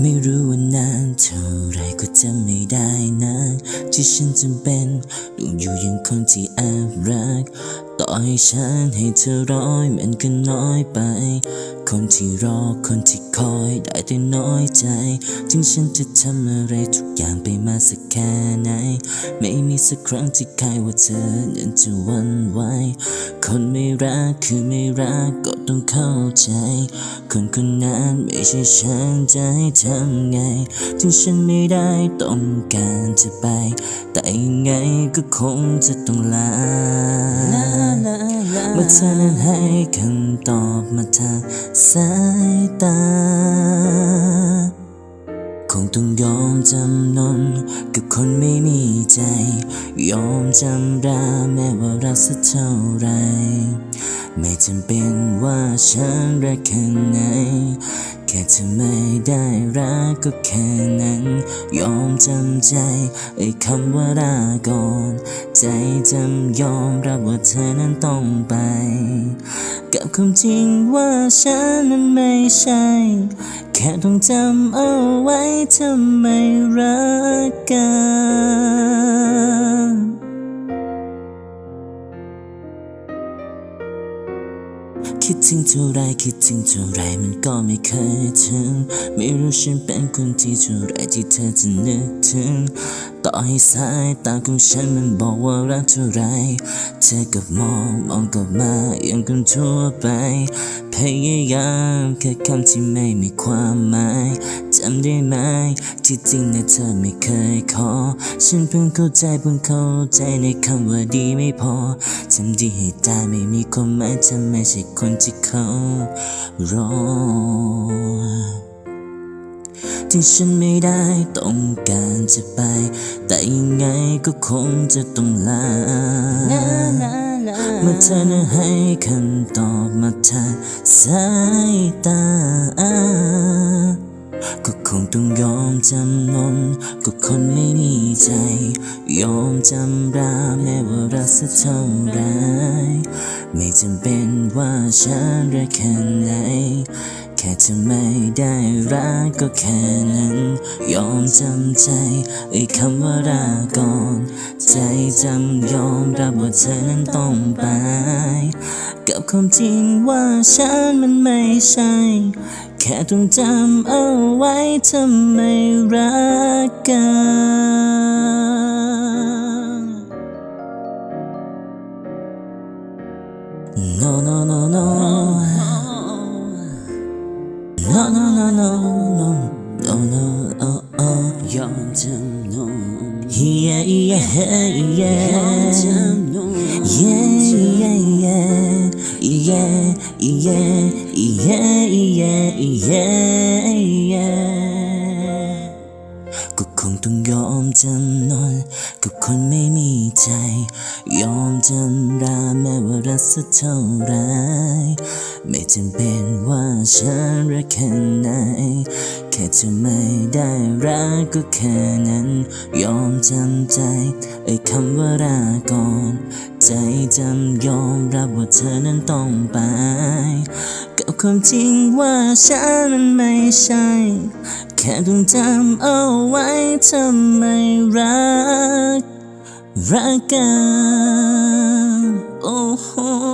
ไม่รู้ว่านานเท่าไรก็จำไม่ได้นะ ที่ฉันจำเป็นต้องอยู่ยังคนที่แอบรัก ต่อให้ฉันให้เธอร้อยมันก็น้อยไป คนที่รอคนที่คอยได้แต่น้อยใจ ถึงฉันจะทำอะไรทุกอย่างไปมาสักแค่ไหน ไม่มีสักครั้งที่ใครว่าเธอนั้นจะวันไหว คนไม่รักคือไม่รักก็ต้องเข้าใจ คนคนนั้นไม่ใช่ฉันจะให้ทำไง ถึงฉันไม่ได้ต้องการจะไป แต่ยังไงก็คงจะต้องลาเมื่อเธอนั้นให้คำตอบมาทางสายตา คงต้องยอมจำนนกับคนไม่มีใจ ยอมจำราแม้ว่ารักสักเท่าไร ไม่จำเป็นว่าฉันรักแค่ไหน ค่เธอไม่ได้รักก็แค่นั้น ยอมจำใจไอ้คำว่าลาก่อน ใจจำยอมรับว่าเธอนั้นต้องไป กับความจริงว่าฉันนั้นไม่ใช่ แค่ต้องจำเอาไว้ทำไมรักกัน คิดถึงเท่าไรคิดถึงเท่าไรมันก็ไม่เคยถึง ไม่รู้ฉันเป็นคนที่เท่าไรที่เธอจะนึกถึง ต่อให้สายตาของฉันมันบอกว่ารักเท่าไร เธอกับมองมองกลับมายังกันทั่วไป พยายามแค่คำที่ไม่มีความหมายจำได้ไหมที่จริงนะเธอไม่เคยขอ ฉันเพิ่งเข้าใจเพิ่งเข้าใจในคำว่าดีไม่พอทำดีให้ตายไม่มีความหมายเธอไม่ใช่คนที่เขารอ ที่ฉันไม่ได้ต้องการจะไป แต่ยังไงก็คงจะต้องลาเมื่อเธอนั้นให้คำตอบมาทางสายตา ก็คงต้องยอมจำนนกับคนไม่มีใจ ยอมจำราแม้ว่ารักสักเท่าไรไม่จำเป็นว่าฉันรักแค่ไหนแค่เธอไม่ได้รักก็แค่นั้น ยอมจำใจไอ้คำว่ารักก่อน ใจจำยอมรับว่าเธอนั้นต้องไป กับความจริงว่าฉันมันไม่ใช่ แค่ต้องจำเอาไว้ทำไมรักกัน No no no no No no no no no no no oh oh ยอมจำนน Yeah yeah yeah ยอมจำนน Yeah yeah yeah yeah yeah yeah yeah yeah ก็คงต้องยอมจำนนกับคนไม่มีใจ ยอมจำราแม้ว่ารักสักเท่าไร ไม่จำเป็นว่าฉันรักแค่ไหน แค่เธอไม่ได้รักก็แค่นั้น ยอมจำใจ ไอ้คำว่ารักก่อน ใจจำยอมรับว่าเธอนั้นต้องไป กับความจริงว่าฉันมันไม่ใช่ แค่ต้องจำเอาไว้ทำไมรัก รักกันโอ้โห